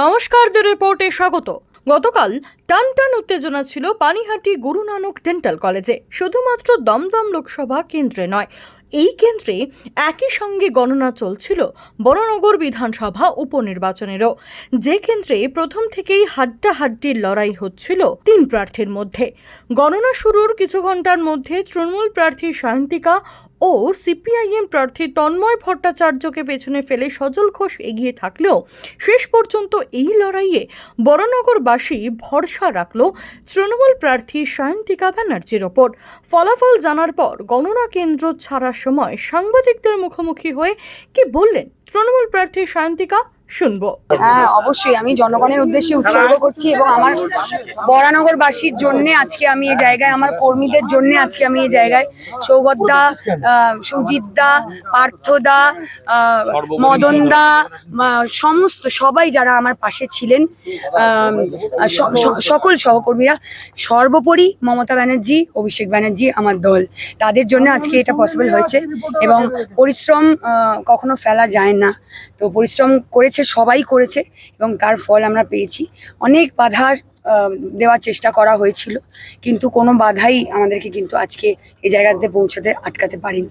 নমস্কার দ্য রিপোর্টে স্বাগত। গতকাল টান টান উত্তেজনা ছিল পানিহাটি গুরু নানক ডেন্টাল কলেজে। শুধুমাত্র দমদম লোকসভা কেন্দ্রে নয়, এই কেন্দ্রে একই সঙ্গে গণনা চলছিল বড়নগর বিধানসভা উপনির্বাচনেরও। যে কেন্দ্রে প্রথম থেকেই হাড্ডাহাড্ডির লড়াই হচ্ছিল তিন প্রার্থীর মধ্যে। গণনা শুরুর কিছু ঘণ্টার মধ্যে তৃণমূল প্রার্থী সায়ন্তিকা ও সিপিআইএম প্রার্থী তন্ময় ভট্টাচার্যকে পেছনে ফেলে সজল ঘোষ এগিয়ে থাকলেও শেষ পর্যন্ত এই লড়াইয়ে বড়নগরবাসী ভরসা রাখল তৃণমূল প্রার্থী সায়ন্তিকা ব্যানার্জির ওপর। ফলাফল জানার পর গণনা কেন্দ্র ছাড়ার সময় সাংবাদিকদের মুখোমুখি হয়ে কি বললেন তৃণমূল প্রার্থী সায়ন্তিকা? শুনব। হ্যাঁ অবশ্যই। আমি জনগণের উদ্দেশ্যে উৎসর্গ করছি এবং আমার বরানগরবাসীর জন্য আজকে আমি এই জায়গায়, আমার কর্মীদের জন্য আজকে আমি এই জায়গায় সৌগতদা সুজিতদা পার্থদা মদনদা সমস্ত সবাই যারা আমার পাশে ছিলেন সকল সহকর্মীরা, সর্বোপরি মমতা ব্যানার্জি, অভিষেক ব্যানার্জি আমার দল। তাদের জন্য আজকে এটা পসিবল হয়েছে এবং পরিশ্রম কখনো ফেলা যায় না। তো পরিশ্রম করেছে সবাই করেছে এবং তার ফল আমরা পেয়েছি। অনেক বাধার দেওয়ার চেষ্টা করা হয়েছিল কিন্তু কোনো বাধাই আমাদেরকে কিন্তু আজকে এই জায়গাতে পৌঁছাতে আটকাতে পারেনি।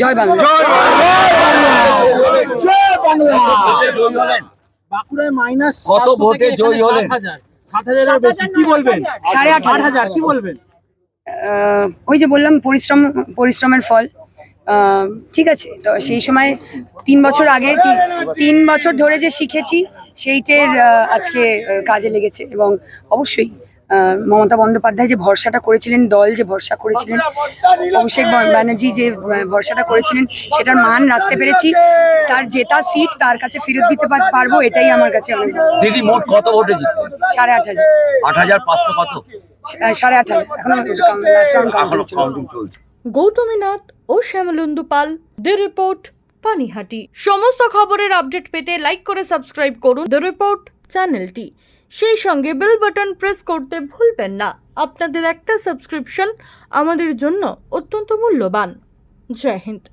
জয় বাংলা। বাঁকুড়ায় মাইনাস কত ভোটে জয়ী হলেন? সাত হাজারের বেশি। কি বলবেন? সাড়ে আট আট হাজার কি বলবেন? ওই যে বললাম পরিশ্রম পরিশ্রমের ফল। ঠিক আছে তো সেই সময় তিন বছর আগে কি- তিন বছর ধরে যে শিখেছি সেইটের আজকে কাজে লেগেছে এবং অবশ্যই মমতা বন্দ্যোপাধ্যায় যে ভরসাটা করেছিলেন দল যে ভরসা করেছিলেন অভিষেক ব্যানার্জি যে ভরসাটা করেছিলেন সেটার মান রাখতে পেরেছি। তার জেতা সিট তার কাছে ফেরত দিতে পারব এটাই আমার কাছে অনেক। দিদি মোট কত ভোটে সাড়ে আট হাজার। আট হাজার পাঁচশো কত? সাড়ে আট হাজার। এখনও last ও শ্যামলন্দু পাল, দ্য রিপোর্ট, পানিহাটি। সমস্ত খবরের আপডেট পেতে লাইক করে সাবস্ক্রাইব করুন দ্য রিপোর্ট চ্যানেলটি। সেই সঙ্গে বেল বাটন প্রেস করতে ভুলবেন না। আপনাদের একটা সাবস্ক্রিপশন আমাদের জন্য অত্যন্ত মূল্যবান। জয় হিন্দ।